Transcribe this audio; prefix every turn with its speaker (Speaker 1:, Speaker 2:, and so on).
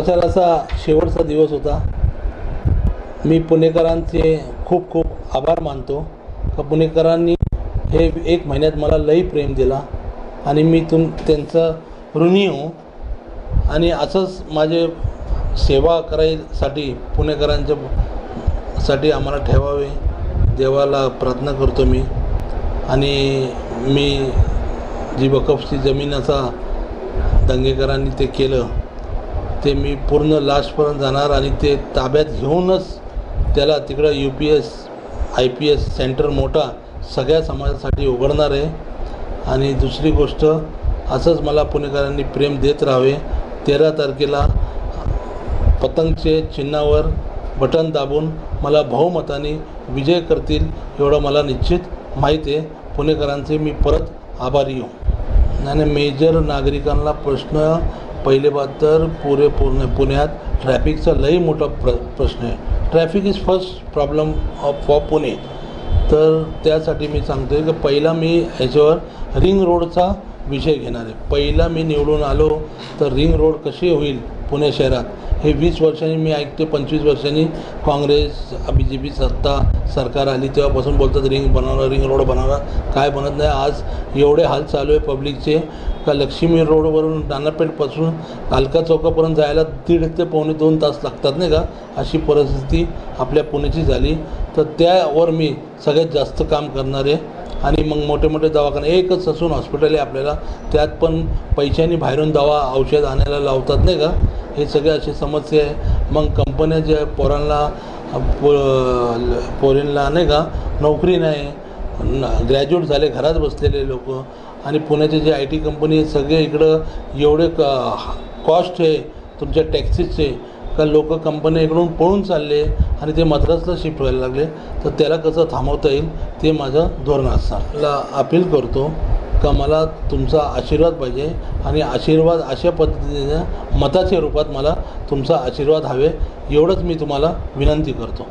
Speaker 1: प्रचाराचा शेवटचा दिवस होता. मी पुणेकरांचे खूप खूप आभार मानतो. का पुणेकरांनी हे एक महिन्यात मला लई प्रेम दिला आणि मी तुम त्यांचं ऋणी हो आणि असंच माझे सेवा करायसाठी पुणेकरांच्या साठी आम्हाला ठेवावे देवाला प्रार्थना करतो मी. आणि मी जी वकफची जमीनाचा दंगेकरांनी ते केलं ते मी पूर्ण लास्टपर्यंत जाणार आणि ते ताब्यात घेऊनच त्याला तिकडं U P S I P S centre मोठा सगळ्या समाजासाठी उघडणार आहे. आणि दुसरी गोष्ट असंच मला पुणेकरांनी प्रेम देत राहावे. तेरा तारखेला पतंगचे चिन्हावर बटन दाबून मला बहुमताने विजय करतील एवढं मला निश्चित माहीत आहे. पुणेकरांचे मी परत आभारी येऊ आणि मेजर नागरिकांना प्रश्न पहिले बात तर पुरे पुणे पुण्यात ट्रॅफिकचा लई मोठा प्र प्रश्न आहे. Traffic is first problem of for Pune. तर त्यासाठी मी सांगतो आहे की पहिला मी ह्याच्यावर रिंग रोडचा विषय घेणार आहे. पहिला मी निवडून आलो तर रिंग रोड कशी होईल पुणे शहरात? हे वीस वर्षांनी मी ऐकते पंचवीस वर्षांनी काँग्रेस बी जे पी सत्ता सरकार आली तेव्हापासून बोलतात रिंग बनवणार रिंग रोड बनवणार काय बनत नाही. आज एवढे हाल चालू आहे पब्लिकचे. का लक्ष्मी रोडवरून नानापेठपासून कालका चौकापर्यंत जायला दीड ते पावणे दोन तास लागतात नाही का? अशी परिस्थिती आपल्या पुण्याची झाली. तर त्यावर मी सगळ्यात जास्त काम करणार आहे. आणि मग मोठे मोठे दवाखाने एकच असून हॉस्पिटल आहे आपल्याला. त्यात पण पैशांनी बाहेरून दवा औषध आणायला लावतात नाही का? हे सगळे अशी समस्या आहे. मग कंपन्या ज्या पोरांना पो पोरींना नाही का नोकरी नाही. ग्रॅज्युएट झाले घरात बसलेले लोक. आणि पुण्याचे जे आय टी कंपनी आहे सगळे इकडं एवढे क कॉस्ट आहे तुमच्या टॅक्सीचे का लोक कंपन्या इकडून पळून चालले आणि ते मद्रासला शिफ्ट व्हायला लागले. तर त्याला कसं थांबवता येईल ते माझं धोरण असणार. अपील करतो का मला तुमचा आशीर्वाद पाहिजे आणि आशीर्वाद अशा पद्धतीने मताच्या रूपात मला तुमचा आशीर्वाद हवे एवढंच मी तुम्हाला विनंती करतो.